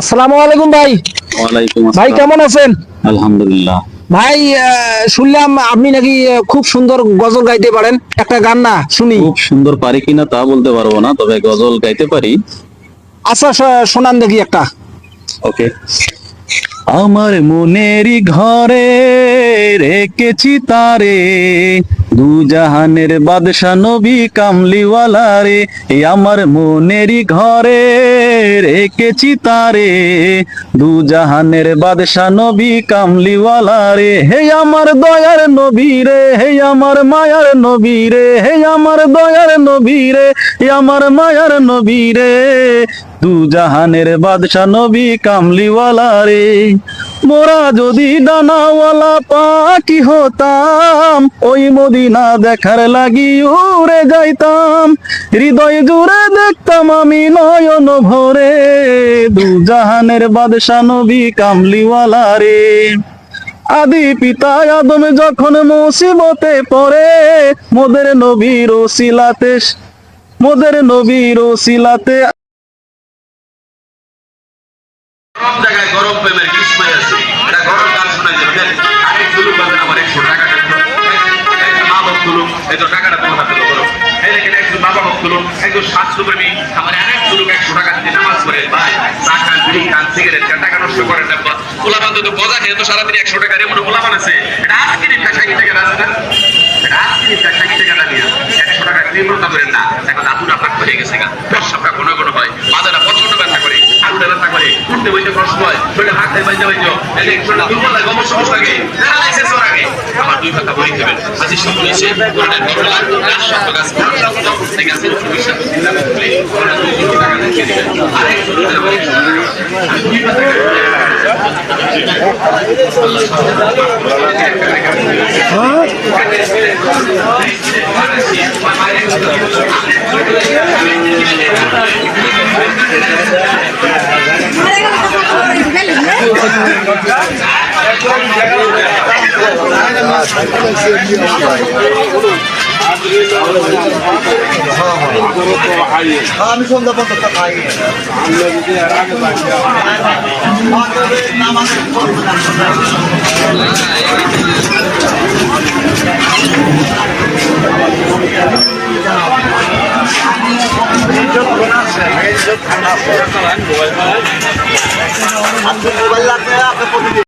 আসসালামু আলাইকুম ভাই। ভাই কেমন আছেন? আলহামদুলিল্লাহ। ভাই শুনলাম আপনি নাকি খুব সুন্দর গজল গাইতে পারেন। একটা গান না শুনি। খুব সুন্দর পারি কিনা তা বলতে পারব না তবে গজল গাইতে পারি। আচ্ছা শোনান দেখি একটা। ওকে। আমার মনেরই ঘরে রেখেছি তারে দু জাহানের বাদশা নবী কামলিওয়ালা রে আমার মনেরই ঘরে রেখেছি তারে। দু জাহানের বাদশা নবী কামলিওয়ালা রে, হে আমার দয়ার নবী রে, হে আমার মায়ার নবী রে, হে আমার দয়ার নবী রে, হে আমার মায়ার নবী রে। দু বাদশা নবী কামলিওয়ালা রে মোরা যদি ডানাওয়ালা পাখি হতাম, ওই মদিনা দেখার লাগি উড়ে যাইতাম। হৃদয় জুড়ে দেখতাম আমি নয়ন ভরে দু জাহানের বাদশা নবী কামলিওয়ালা রে। আদি পিতা আদম যখন মুসিবতে পড়ে, মোদের নবীর ওসিলাতে, মোদের নবীর ওসিলাতে প্রেমের বিস্ময় আছে? এটা গরম গান শোনাই যাবে। আরেক জুলুম বাজেন আমার একশো টাকা মা বাপ তুলুম এই তো টাকাটা তোমার হাতে করো একজন বাপ তুলুম একজন স্বাস্থ্য প্রেমী আমার আরেক জুলুম, একশো টাকা দিয়ে নামাজ পড়ে, ভাই, চা খান, বিড়ি সিগারেট টাকা নষ্ট করেন না। বান্ধব তো বজা খেয়ে তো সারাদিন একশো টাকা এমন পোলা বানাচ্ছে এটা আজকে নিয়ে ষাট টাকা আছে না? এটা আজকে নিয়ে ষাট টাকা নিয়ে একশো টাকা কৃপণতা করেন না। এখন দাদুরা পাক হয়ে গেছে গা। বইতে কষ্ট হয়। শরীরে হাতে বাইতে বাইতে এই যে শরীরটা দুর্বল লাগে, অবশ্য লাগে। প্যারালাইসিস আগে। আমার দুই কথা বই দেবেন। আজি সব নিচে কোনটা সব থেকে আছে আমি সন্ধ্যা পর্যন্ত খাই মোবাইল লাগবে আপনি